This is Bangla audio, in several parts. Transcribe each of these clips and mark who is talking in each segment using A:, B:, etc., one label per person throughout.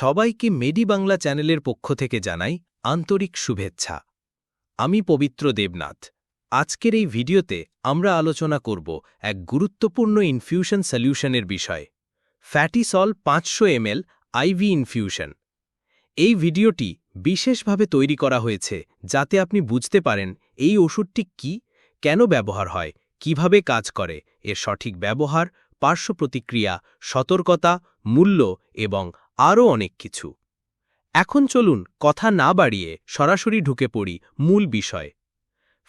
A: সবাইকে মেডি বাংলা চ্যানেলের পক্ষ থেকে জানাই আন্তরিক শুভেচ্ছা। আমি পবিত্র দেবনাথ। আজকের এই ভিডিওতে আমরা আলোচনা করব এক গুরুত্বপূর্ণ ইনফিউশন সলিউশনের বিষয় ফ্যাটিসল পাঁচশো এমএল আইভি ইনফিউশন এই ভিডিওটি বিশেষভাবে তৈরি করা হয়েছে যাতে আপনি বুঝতে পারেন এই ওষুধটি কি, কেন ব্যবহার হয়, কীভাবে কাজ করে, এর সঠিক ব্যবহার, পার্শ্ব প্রতিক্রিয়া, সতর্কতা, মূল্য এবং আরও অনেক কিছু। এখন চলুন কথা না বাড়িয়ে সরাসরি ঢুকে পড়ি মূল বিষয়।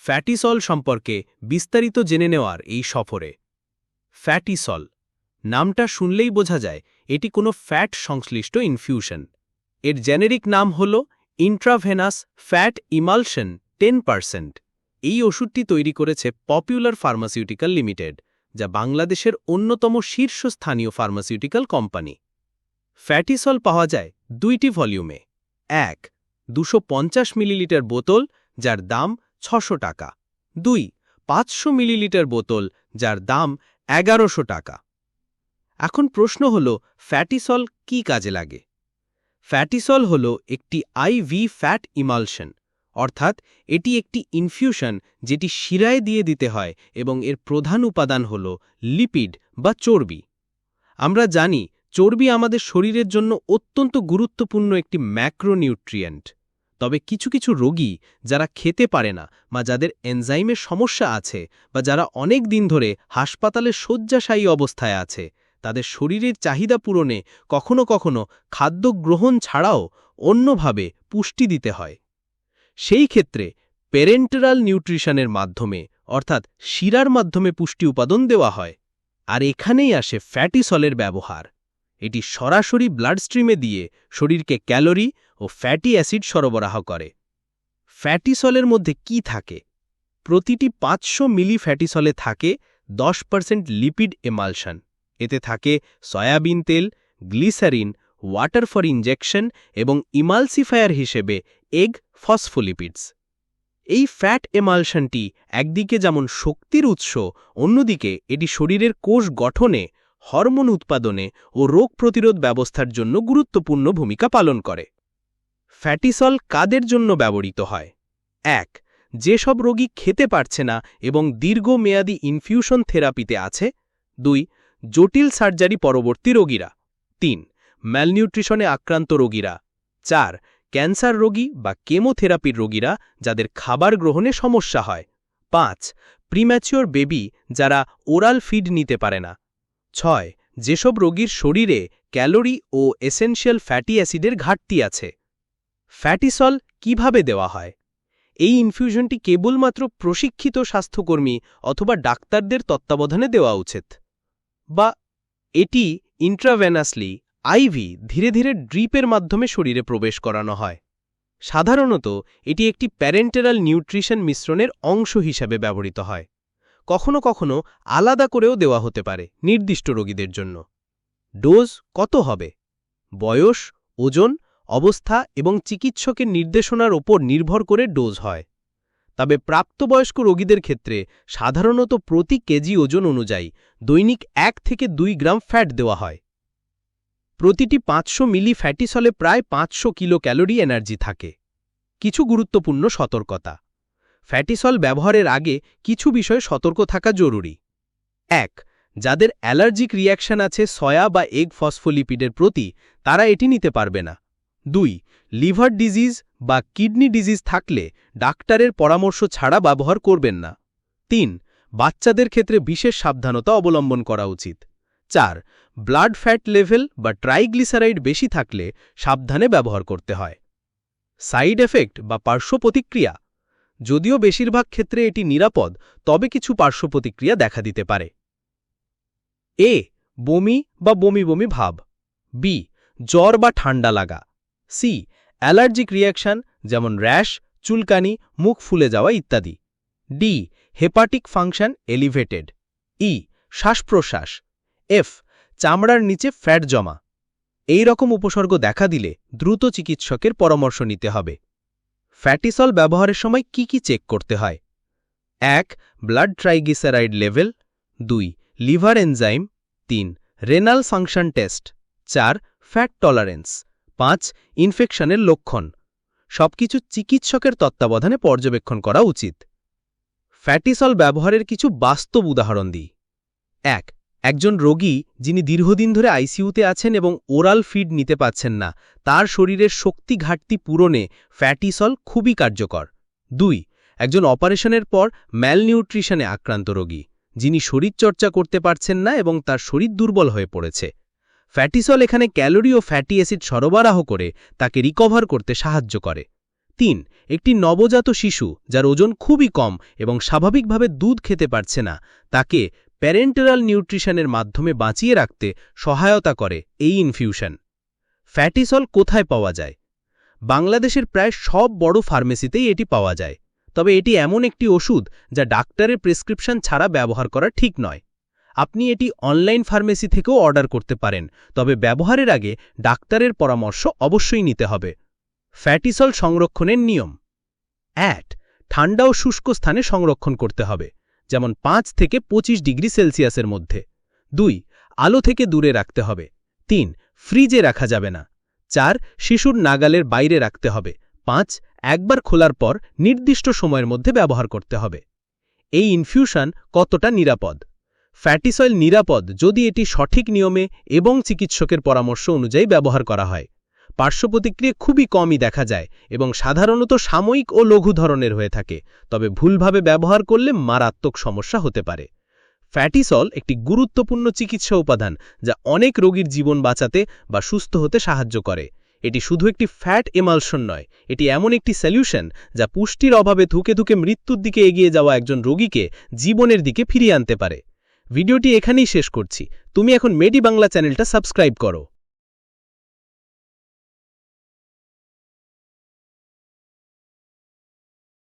A: ফ্যাটিসল সম্পর্কে বিস্তারিত জেনে নেওয়ার এই সফরে। ফ্যাটিসল, নামটা শুনলেই বোঝা যায়, এটি কোনো ফ্যাট সংশ্লিষ্ট ইনফিউশন এর জেনেরিক নাম হল intravenous fat emulsion ten percent এই ওষুধটি তৈরি করেছে পপুলার ফার্মাসিউটিক্যাল লিমিটেড যা বাংলাদেশের অন্যতম শীর্ষস্থানীয় ফার্মাসিউটিক্যাল কোম্পানি ফ্যাটিসল পাওয়া যায় দুইটি ভলিউমে। এক, দুশো মিলিলিটার বোতল যার দাম ছশো টাকা। দুই, পাঁচশো মিলিলিটার বোতল যার দাম এগারোশো টাকা। এখন প্রশ্ন হল ফ্যাটিসল কি কাজে লাগে? ফ্যাটিসল হল একটি আইভি ফ্যাট ইমালশন, অর্থাৎ এটি একটি ইনফিউশন যেটি শিরায় দিয়ে দিতে হয় এবং এর প্রধান উপাদান হল লিপিড বা চর্বি। আমরা জানি চর্বি আমাদের শরীরের জন্য অত্যন্ত গুরুত্বপূর্ণ একটি ম্যাক্রোনিউট্রিয়েন্ট। তবে কিছু কিছু রোগী যারা খেতে পারে না বা যাদের এনজাইমের সমস্যা আছে বা যারা অনেক দিন ধরে হাসপাতালে শয্যাশায়ী অবস্থায় আছে, তাদের শরীরের চাহিদা পূরণে কখনো কখনো খাদ্য গ্রহণ ছাড়াও অন্যভাবে পুষ্টি দিতে হয়। সেই ক্ষেত্রে প্যারেন্টারাল নিউট্রিশনের মাধ্যমে, অর্থাৎ শিরার মাধ্যমে পুষ্টি উপাদান দেওয়া হয়। আর এখানেই আসে ফ্যাটিসলের ব্যবহার। এটি সরাসরি ব্লাড স্ট্রিমে দিয়ে শরীরকে ক্যালোরি ও ফ্যাটি অ্যাসিড সরবরাহ করে। ফ্যাটিসলের মধ্যে কি থাকে? প্রতিটি পাঁচশো মিলি ফ্যাটিসলে থাকে দশ পার্সেন্ট লিপিড এমালশন এতে থাকে সয়াবিন তেল গ্লিসারিন ওয়াটার ফর ইনজেকশন এবং ইমালসিফায়ার হিসেবে এগ ফসফোলিপিডস এই ফ্যাট এমালশনটি একদিকে যেমন শক্তির উৎস, অন্যদিকে এটি শরীরের কোষ গঠনে হরমোন উৎপাদনে ও রোগ প্রতিরোধ ব্যবস্থার জন্য গুরুত্বপূর্ণ ভূমিকা পালন করে। ফ্যাটিসল কাদের জন্য ব্যবহৃত হয়? এক, যেসব রোগী খেতে পারছে না এবং দীর্ঘমেয়াদী ইনফিউশন থেরাপিতে আছে। দুই, জটিল সার্জারি পরবর্তী রোগীরা। তিন, ম্যালনিউট্রিশনে আক্রান্ত রোগীরা। চার, ক্যান্সার রোগী বা কেমোথেরাপির রোগীরা যাদের খাবার গ্রহণে সমস্যা হয়। পাঁচ, প্রিম্যাচিওর বেবি যারা ওরাল ফিড নিতে পারে না। ছয়, যেসব রোগীর শরীরে ক্যালোরি ও এসেনশিয়াল ফ্যাটি অ্যাসিডের ঘাটতি আছে। ফ্যাটিসল কীভাবে দেওয়া হয়? এই ইনফিউশনটি কেবলমাত্র প্রশিক্ষিত স্বাস্থ্যকর্মী অথবা ডাক্তারদের তত্ত্বাবধানে দেওয়া উচিত। বা, এটি ইন্ট্রাভেনাসলি আইভি ধীরে ধীরে ড্রিপের মাধ্যমে শরীরে প্রবেশ করানো হয়। সাধারণত এটি একটি প্যারেন্টেরাল নিউট্রিশন মিশ্রণের অংশ হিসাবে ব্যবহৃত হয়। কখনো কখনো আলাদা করেও দেওয়া হতে পারে নির্দিষ্ট রোগীদের জন্য। ডোজ কত হবে? বয়স, ওজন, অবস্থা এবং চিকিৎসকের নির্দেশনার ওপর নির্ভর করে ডোজ হয়। তবে প্রাপ্তবয়স্ক রোগীদের ক্ষেত্রে সাধারণত প্রতি কেজি ওজন অনুযায়ী দৈনিক এক থেকে দুই গ্রাম ফ্যাট দেওয়া হয়। প্রতিটি পাঁচশো মিলি ফ্যাটিসলে প্রায় পাঁচশো কিলো ক্যালোরি এনার্জি থাকে। কিছু গুরুত্বপূর্ণ সতর্কতা। ফ্যাটিসল ব্যবহারের আগে কিছু বিষয়ে সতর্ক থাকা জরুরি। এক, যাদের অ্যালার্জিক রিয়াকশন আছে সয়া বা এগ ফসফোলিপিডের প্রতি, তারা এটি নিতে পারবে না। দুই, লিভার ডিজিজ বা কিডনি ডিজিজ থাকলে ডাক্তারের পরামর্শ ছাড়া ব্যবহার করবেন না। তিন, বাচ্চাদের ক্ষেত্রে বিশেষ সাবধানতা অবলম্বন করা উচিত। চার, ব্লাড ফ্যাট লেভেল বা ট্রাইগ্লিসারাইড বেশি থাকলে সাবধানে ব্যবহার করতে হয়। সাইড এফেক্ট বা পার্শ্ব প্রতিক্রিয়া যদিও বেশিরভাগ ক্ষেত্রে এটি নিরাপদ, তবে কিছু পার্শ্ব প্রতিক্রিয়া দেখা দিতে পারে। এ, বমি বা বমি বমি ভাব। বি, জ্বর বা ঠান্ডা লাগা। সি, অ্যালার্জিক রিয়াকশন যেমন র্যাশ, চুলকানি, মুখ ফুলে যাওয়া ইত্যাদি। D, hepatic function elevated. E, শ্বাসপ্রশ্বাস। F, চামড়ার নিচে ফ্যাট জমা। এই রকম উপসর্গ দেখা দিলে দ্রুত চিকিৎসকের পরামর্শ নিতে হবে। ফ্যাটিসল ব্যবহারের সময় কি কি চেক করতে হয়? এক, ব্লাড ট্রাইগিসারাইড লেভেল। দুই, লিভার এনজাইম। তিন, রেনাল ফাংশন টেস্ট। চার, ফ্যাট টলারেন্স। পাঁচ, ইনফেকশনের লক্ষণ। সবকিছু চিকিৎসকের তত্ত্বাবধানে পর্যবেক্ষণ করা উচিত। ফ্যাটিসল ব্যবহারের কিছু বাস্তব উদাহরণ দিই। এক একজন রোগী যিনি দীর্ঘদিন ধরে আইসিইউতে আছেন এবং ওরাল ফিড নিতে পাচ্ছেন না, তার শরীরের শক্তি ঘাটতি পূরণে ফ্যাটিসল খুবই কার্যকর। দুই, একজন অপারেশনের পর ম্যালনিউট্রিশনে আক্রান্ত রোগী, যিনি শরীরচর্চা করতে পারছেন না এবং তার শরীর দুর্বল হয়ে পড়েছে। ফ্যাটিসল এখানে ক্যালোরি ও ফ্যাটি অ্যাসিড সরবরাহ করে তাকে রিকভার করতে সাহায্য করে। তিন, একটি নবজাত শিশু, যার ওজন খুবই কম এবং স্বাভাবিকভাবে দুধ খেতে পারছে না, তাকে প্যারেন্টারাল নিউট্রিশনের মাধ্যমে বাঁচিয়ে রাখতে সহায়তা করে এই ইনফিউশন। ফ্যাটিসল কোথায় পাওয়া যায়? বাংলাদেশের প্রায় সব বড় ফার্মেসিতেই এটি পাওয়া যায়। তবে এটি এমন একটি ওষুধ যা ডাক্তারের প্রেসক্রিপশন ছাড়া ব্যবহার করা ঠিক নয়। আপনি এটি অনলাইন ফার্মেসি থেকেও অর্ডার করতে পারেন, তবে ব্যবহারের আগে ডাক্তারের পরামর্শ অবশ্যই নিতে হবে। ফ্যাটিসল সংরক্ষণের নিয়ম। অ্যাট, ঠান্ডা ও শুষ্ক স্থানে সংরক্ষণ করতে হবে। যেমন পাঁচ থেকে ২৫ ডিগ্রি সেলসিয়াসের মধ্যে। দুই, আলো থেকে দূরে রাখতে হবে। তিন, ফ্রিজে রাখা যাবে না। চার, শিশুর নাগালের বাইরে রাখতে হবে। পাঁচ, একবার খোলার পর নির্দিষ্ট সময়ের মধ্যে ব্যবহার করতে হবে। এই ইনফিউশন কতটা নিরাপদ? ফ্যাটিসয়েল নিরাপদ যদি এটি সঠিক নিয়মে এবং চিকিৎসকের পরামর্শ অনুযায়ী ব্যবহার করা হয়। পার্শ্বপ্রতিক্রিয়া খুবই কমই দেখা যায় এবং সাধারণত সাময়িক ও লঘু ধরনের হয়ে থাকে, তবে ভুলভাবে ব্যবহার করলে মারাত্মক সমস্যা হতে পারে। ফ্যাটিসল একটি গুরুত্বপূর্ণ চিকিৎসা উপাদান যা অনেক রোগীর জীবন বাঁচাতে বা সুস্থ হতে সাহায্য করে। এটি শুধু একটি ফ্যাট এমালশন নয়, এটি এমন একটি সলিউশন যা পুষ্টির অভাবে ধুকে ধুকে মৃত্যুর দিকে এগিয়ে যাওয়া একজন রোগীকে জীবনের দিকে ফিরিয়ে আনতে পারে। ভিডিওটি এখানেই শেষ করছি। তুমি এখন মেডি বাংলা চ্যানেলটা সাবস্ক্রাইব করো।